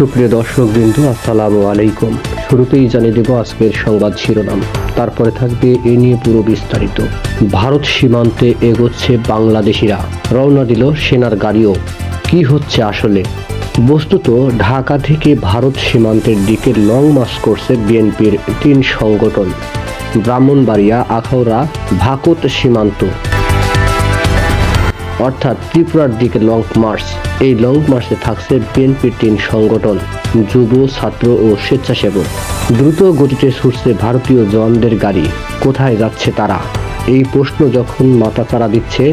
সুপ্রিয় দর্শক বিন্দু আসসালামু আলাইকুম। শুরুতেই জানিয়ে দেব আজকের সংবাদ শিরোনাম। তারপরে থাকবে এ নিয়ে পুরো বিস্তারিত। ভারত সীমান্তে এগোচ্ছে বাংলাদেশিরা। রওনা দিল সেনার গাড়িও। কি হচ্ছে আসলে? বস্তুত, ঢাকা থেকে ভারত সীমান্তের দিকে লং মার্চ করছে বিএনপির তিন সংগঠন। ব্রাহ্মণবাড়িয়া, আখাউড়া, ভাকত সীমান্ত। অর্থাৎ ত্রিপুরার দিকে লং মার্চ। এই লং মার্চে থাকছে বিএনপির তিন সংগঠন, যুব, ছাত্র ও স্বেচ্ছাসেবক। দ্রুত গতিতে ছুটছে ভারতীয় জওয়ানদের গাড়ি। কোথায় যাচ্ছে তারা? এই প্রশ্ন যখন মাথাচাড়া দিচ্ছে,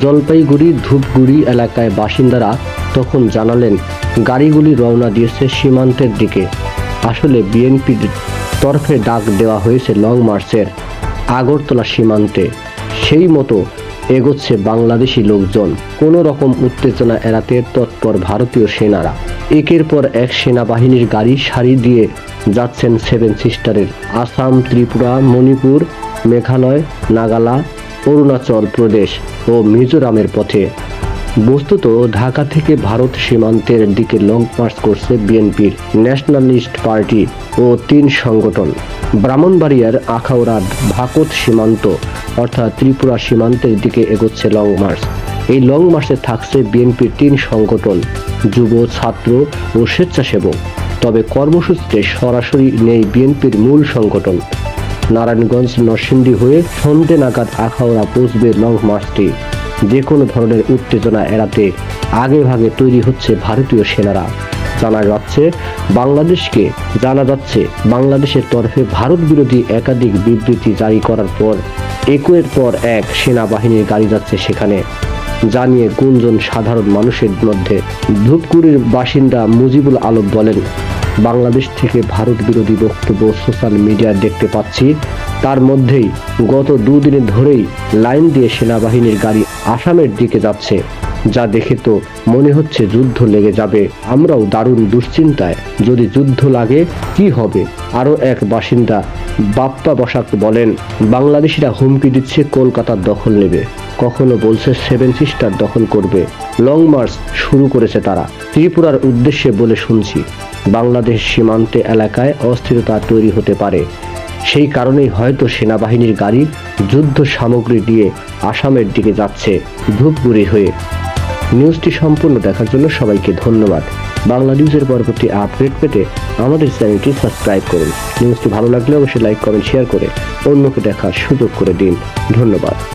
জলপাইগুড়ি, ধূপগুড়ি এলাকায় বাসিন্দারা তখন জানালেন, গাড়িগুলি রওনা দিয়েছে সীমান্তের দিকে। আসলে বিএনপির তরফে ডাক দেওয়া হয়েছে লং মার্চের আগরতলা সীমান্তে। সেই মতো এগোচ্ছে বাংলাদেশি লোকজন। কোনো রকম উত্তেজনা এড়াতে তৎপর ভারতীয় সেনারা। একের পর এক সেনাবাহিনীর গাড়ি, সারি দিয়ে যাচ্ছেন সেভেন সিস্টারের আসাম, ত্রিপুরা, মণিপুর, মেঘালয়, নাগালা, অরুণাচল প্রদেশ ও মিজোরামের পথে। বস্তুত ঢাকা থেকে ভারত সীমান্তের দিকে লং মার্চ করছে বিএনপির ন্যাশনালিস্ট পার্টি ও তিন সংগঠন। ব্রাহ্মণবাড়িয়ার আখাউড়ার ভাকত সীমান্ত, অর্থাৎ ত্রিপুরা সীমান্তের দিকে এগোচ্ছে লং মার্চ। এই লং মার্চে থাকছে বিএনপির তিন সংগঠন, যুব, ছাত্র ও স্বেচ্ছাসেবক। তবে কর্মসূচিতে সরাসরি নেই বিএনপির মূল সংগঠন। নারায়ণগঞ্জ, নরসিংদী হয়ে সন্ধে নাগাদ আখাউড়া পৌঁছবে লং মার্চটি। যে কোনো ধরনের উত্তেজনা এড়াতে আগে ভাগে তৈরি হচ্ছে ভারতীয় সেনারা। জানা যাচ্ছে, বাংলাদেশকে জানা যাচ্ছে, বাংলাদেশের তরফে ভারত বিরোধী একাধিক বিবৃতি জারি করার পর একের পর এক সেনাবাহিনীর গাড়ি যাচ্ছে সেখানে। জানিয়ে গুঞ্জন সাধারণ মানুষের মধ্যে। ধূপগুড়ির বাসিন্দা মুজিবুল আলম বলেন, বাংলাদেশ থেকে ভারত বিরোধী বক্তব্য সোশ্যাল মিডিয়ায় দেখতে পাচ্ছি। তার মধ্যেই গত দুদিনে ধরেই লাইন দিয়ে সেনাবাহিনীর গাড়ি আসামের দিকে যাচ্ছে। যা দেখে তো মনে হচ্ছে যুদ্ধ লেগে যাবে। আমরাও দারুণ দুশ্চিন্তায়। যদি যুদ্ধ লাগে, কি হবে? আরও এক বাসিন্দা বাপ্পা বসাক বলেন, বাংলাদেশিরা হুমকি দিচ্ছে কলকাতার দখল নেবে। কখনো বলছে সেভেন সিস্টার দখল করবে। লং মার্চ শুরু করেছে তারা। ত্রিপুরার উদ্দেশ্যে বলে শুনছি, বাংলাদেশ সীমান্তে এলাকায় অস্থিরতা তৈরি হতে পারে। সেই কারণেই হয়তো সেনাবাহিনীর গাড়ি, যুদ্ধ সামগ্রী দিয়ে আসামের দিকে যাচ্ছে, ধূপগুড়ি হয়ে। নিউজটি সম্পূর্ণ দেখার জন্য সবাইকে ধন্যবাদ। বাংলা নিউজের পরবর্তী আপডেট পেতে আমাদের চ্যানেলটি সাবস্ক্রাইব করুন। নিউজটি ভালো লাগলে অবশ্যই লাইক, কমেন্ট, শেয়ার করে অন্যকে দেখার সুযোগ করে দিন। ধন্যবাদ।